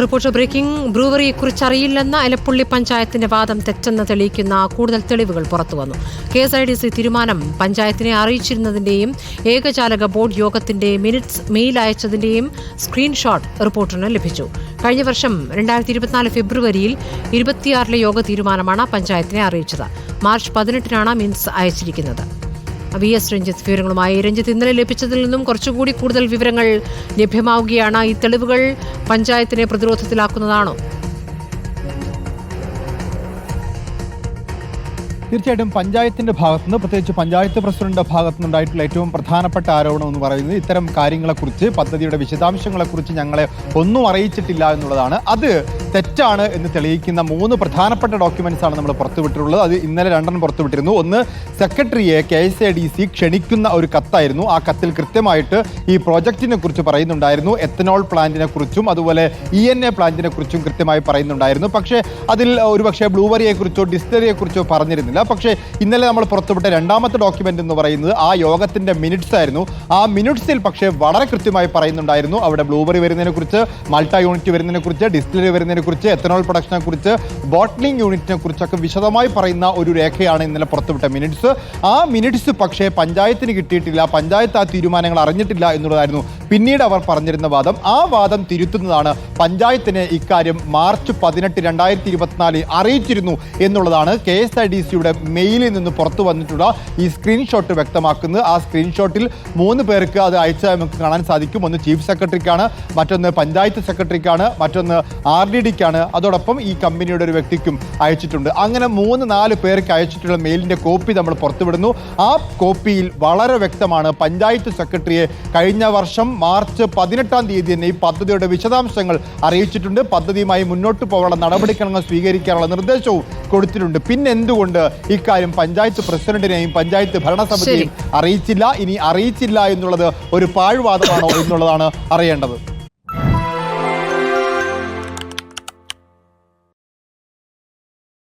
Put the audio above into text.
Reporter breaking. ബ്രൂവറിയെക്കുറിച്ച് അറിയില്ലെന്ന എലപ്പുള്ളി പഞ്ചായത്തിന്റെ വാദം തെറ്റെന്ന് തെളിയിക്കുന്ന കൂടുതൽ തെളിവുകൾ പുറത്തുവന്നു. K S I D C തീരുമാനം പഞ്ചായത്തിനെ അറിയിച്ചിരുന്നതിന്റെയും ഏകജാലക ബോർഡ് യോഗത്തിന്റെ മിനിറ്റ്സ് മെയിൽ അയച്ചതിന്റെയും സ്ക്രീൻഷോട്ട് റിപ്പോർട്ടറിന് ലഭിച്ചു. കഴിഞ്ഞ വർഷം രണ്ടായിരത്തി ഇരുപത്തിനാല് ഫെബ്രുവരിയിൽ ഇരുപത്തിയാറിലെ യോഗ തീരുമാനമാണ് പഞ്ചായത്തിനെ അറിയിച്ചത്. മാർച്ച് പതിനെട്ടിനാണ് മിനിറ്റ്സ് അയച്ചിരിക്കുന്നത്. വി എസ് രഞ്ജിത്ത് വിവരങ്ങളുമായി. രഞ്ജിത്ത് ഇന്നലെ ലഭിച്ചതിൽ നിന്നും കുറച്ചുകൂടി കൂടുതൽ വിവരങ്ങൾ ലഭ്യമാവുകയാണ്. ഈ തെളിവുകൾ പഞ്ചായത്തിനെ പ്രതിരോധത്തിലാക്കുന്നതാണോ? തീർച്ചയായിട്ടും പഞ്ചായത്തിന്റെ ഭാഗത്തുനിന്ന് പ്രത്യേകിച്ച് പഞ്ചായത്ത് പ്രസിഡന്റിന്റെ ഭാഗത്തുനിന്നുണ്ടായിട്ടുള്ള ഏറ്റവും പ്രധാനപ്പെട്ട ആരോപണം എന്ന് പറയുന്നത് ഇത്തരം കാര്യങ്ങളെക്കുറിച്ച് പദ്ധതിയുടെ വിശദാംശങ്ങളെക്കുറിച്ച് ഞങ്ങളെ ഒന്നും അറിയിച്ചിട്ടില്ല എന്നുള്ളതാണ്. അത് തെറ്റാണ് എന്ന് തെളിയിക്കുന്ന മൂന്ന് പ്രധാനപ്പെട്ട ഡോക്യുമെന്റ്സ് ആണ് നമ്മൾ പുറത്തുവിട്ടിട്ടുള്ളത്. അത് ഇന്നലെ രണ്ടെണ്ണം പുറത്തുവിട്ടിരുന്നു. ഒന്ന് സെക്രട്ടറിയെ K S A D C ക്ഷണിക്കുന്ന ഒരു കത്തായിരുന്നു. ആ കത്തിൽ കൃത്യമായിട്ട് ഈ പ്രോജക്റ്റിനെ കുറിച്ച് പറയുന്നുണ്ടായിരുന്നു. എത്തനോൾ പ്ലാന്റിനെ കുറിച്ചും അതുപോലെ ഇ എൻ എ പ്ലാന്റിനെ കുറിച്ചും കൃത്യമായി പറയുന്നുണ്ടായിരുന്നു. പക്ഷേ അതിൽ ഒരുപക്ഷെ പക്ഷേ കുറിച്ചോ ഡിസ്റ്റിലറിയെ കുറിച്ചോ പറഞ്ഞിരുന്നില്ല. പക്ഷേ ഇന്നലെ നമ്മൾ പുറത്തുവിട്ട രണ്ടാമത്തെ ഡോക്യുമെന്റ് എന്ന് പറയുന്നത് ആ യോഗത്തിന്റെ മിനിറ്റ്സ് ആയിരുന്നു. ആ മിനിറ്റ്സിൽ പക്ഷേ വളരെ കൃത്യമായി പറയുന്നുണ്ടായിരുന്നു. അവിടെ ബ്ലൂബെറി വരുന്നതിനെ കുറിച്ച് മൾട്ട യൂണിറ്റ് വരുന്നതിനെ കുറിച്ച് ഡിസ്റ്റിലറി വരുന്നതിനെ കുറിച്ച് എത്തനോൾ പ്രൊഡക്ഷനെ കുറിച്ച് ബോട്ട്ലിംഗ് യൂണിറ്റിനെ കുറിച്ചൊക്കെ വിശദമായി പറയുന്ന ഒരു രേഖയാണ് ഇന്നലെ പുറത്തുവിട്ട മിനിറ്റ്സ് ആ മിനിറ്റ്സ് പക്ഷേ പഞ്ചായത്തിന് കിട്ടിയിട്ടില്ല. പഞ്ചായത്ത് ആ തീരുമാനങ്ങൾ അറിഞ്ഞിട്ടില്ല എന്നുള്ളതായിരുന്നു പിന്നീട് അവർ പറഞ്ഞിരുന്ന വാദം ആ വാദം തിരുത്തുന്നതാണ് പഞ്ചായത്തിന് ഇക്കാര്യം മാർച്ച് പതിനെട്ട് രണ്ടായിരത്തി ഇരുപത്തിനാലിൽ അറിയിച്ചിരുന്നു എന്നുള്ളതാണ് കെ എസ് ഐ ഡി സിയുടെ മെയിലിൽ നിന്ന് പുറത്തു വന്നിട്ടുള്ള ഈ സ്ക്രീൻഷോട്ട് വ്യക്തമാക്കുന്നത്. ആ സ്ക്രീൻഷോട്ടിൽ മൂന്ന് പേർക്ക് അത് അയച്ചതായി നമുക്ക് കാണാൻ സാധിക്കും ഒന്ന് ചീഫ് സെക്രട്ടറിക്കാണ് മറ്റൊന്ന് പഞ്ചായത്ത് സെക്രട്ടറിക്കാണ് മറ്റൊന്ന് ആർ ഡി ഡിക്കാണ്. അതോടൊപ്പം ഈ കമ്പനിയുടെ ഒരു വ്യക്തിക്കും അയച്ചിട്ടുണ്ട്. അങ്ങനെ മൂന്ന് നാല് പേർക്ക് അയച്ചിട്ടുള്ള മെയിലിന്റെ കോപ്പി നമ്മൾ പുറത്തുവിടുന്നു. ആ കോപ്പിയിൽ വളരെ വ്യക്തമാണ് പഞ്ചായത്ത് സെക്രട്ടറിയെ കഴിഞ്ഞ വർഷം മാർച്ച് പതിനെട്ടാം തീയതി തന്നെ ഈ പദ്ധതിയുടെ വിശദാംശങ്ങൾ അറിയിച്ചിട്ടുണ്ട്. പദ്ധതിയുമായി മുന്നോട്ട് പോകാനുള്ള നടപടിക്രമങ്ങൾ സ്വീകരിക്കാനുള്ള നിർദ്ദേശവും കൊടുത്തിട്ടുണ്ട്. പിന്നെ എന്തുകൊണ്ട് ഇക്കാര്യം പഞ്ചായത്ത് പ്രസിഡന്റിനെയും പഞ്ചായത്ത് ഭരണസമിതിയെയും അറിയിച്ചില്ല? ഇനി അറിയിച്ചില്ല എന്നുള്ളത് ഒരു പാഴ്വാദമാണോ എന്നുള്ളതാണ് അറിയേണ്ടത്.